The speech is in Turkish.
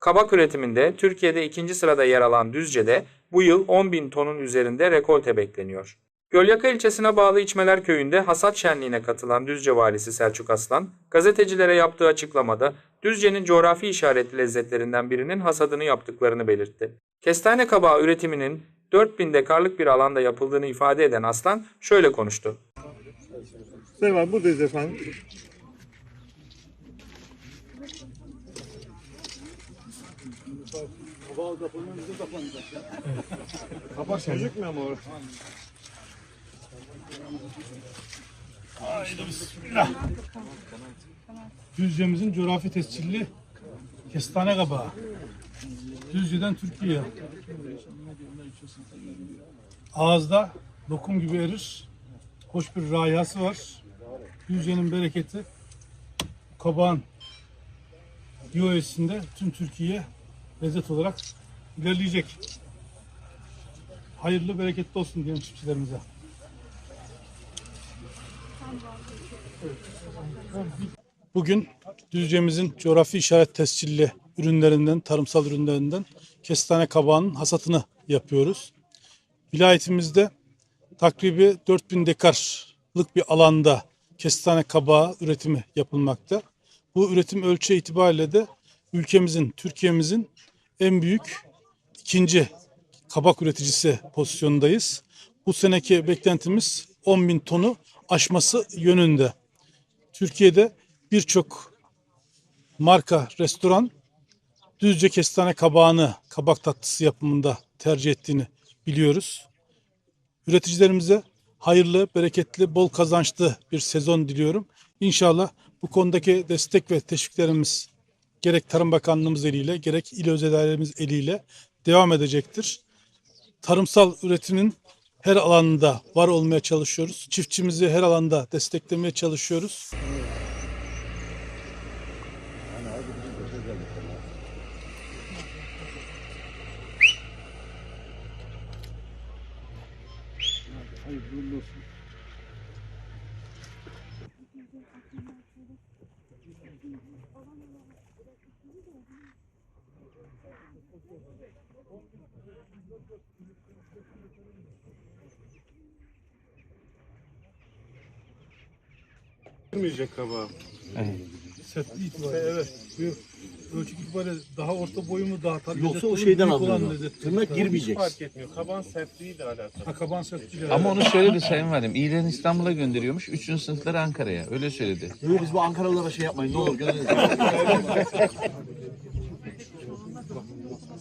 Kabak üretiminde Türkiye'de ikinci sırada yer alan Düzce'de bu yıl 10 bin tonun üzerinde rekolte bekleniyor. Gölyaka ilçesine bağlı İçmeler Köyü'nde hasat şenliğine katılan Düzce valisi Selçuk Aslan, gazetecilere yaptığı açıklamada Düzce'nin coğrafi işaretli lezzetlerinden birinin hasadını yaptıklarını belirtti. Kestane kabağı üretiminin 4000 dekarlık bir alanda yapıldığını ifade eden Aslan şöyle konuştu. Valim buradayız efendim. Kabak gözükmüyor mu orası? Düzce'mizin coğrafi tescilli kestane kabağı. Düzce'den Türkiye. Ağızda lokum gibi erir. Hoş bir rayası var. Düzce'nin bereketi kabağın yöresinde tüm Türkiye lezzet olarak ilerleyecek. Hayırlı, bereketli olsun diyelim çiftçilerimize. Bugün Düzce'mizin coğrafi işaret tescilli ürünlerinden, tarımsal ürünlerinden kestane kabağının hasatını yapıyoruz. Vilayetimizde takribi 4000 dekarlık bir alanda kestane kabağı üretimi yapılmakta. Bu üretim ölçü itibariyle de ülkemizin, Türkiye'mizin en büyük ikinci kabak üreticisi pozisyondayız. Bu seneki beklentimiz 10 bin tonu aşması yönünde. Türkiye'de birçok marka restoran düzce kestane kabağını kabak tatlısı yapımında tercih ettiğini biliyoruz. Üreticilerimize hayırlı, bereketli, bol kazançlı bir sezon diliyorum. İnşallah bu konudaki destek ve teşviklerimiz gerek Tarım Bakanlığımız eliyle gerek il özellerimiz eliyle devam edecektir. Tarımsal üretimin her alanında var olmaya çalışıyoruz. Çiftçimizi her alanda desteklemeye çalışıyoruz. Girmeyecek kabağı. Sertliği itibariyle evet. Büyük. Ölçü itibariyle daha orta boyu mu daha tabii Yoksa o şeyden alınıyor. Tırnak girmeyecek. Fark etmiyor. Kabağın sertliğiyle alakalı. Ha, kaban sertliği. Ama onu söyledi Sayın Valim. İyilerin İstanbul'a gönderiyormuş. Üçüncü sınıfları Ankara'ya. Öyle söyledi. Yok biz bu Ankaralılara şey yapmayın ne olur. gözünüzü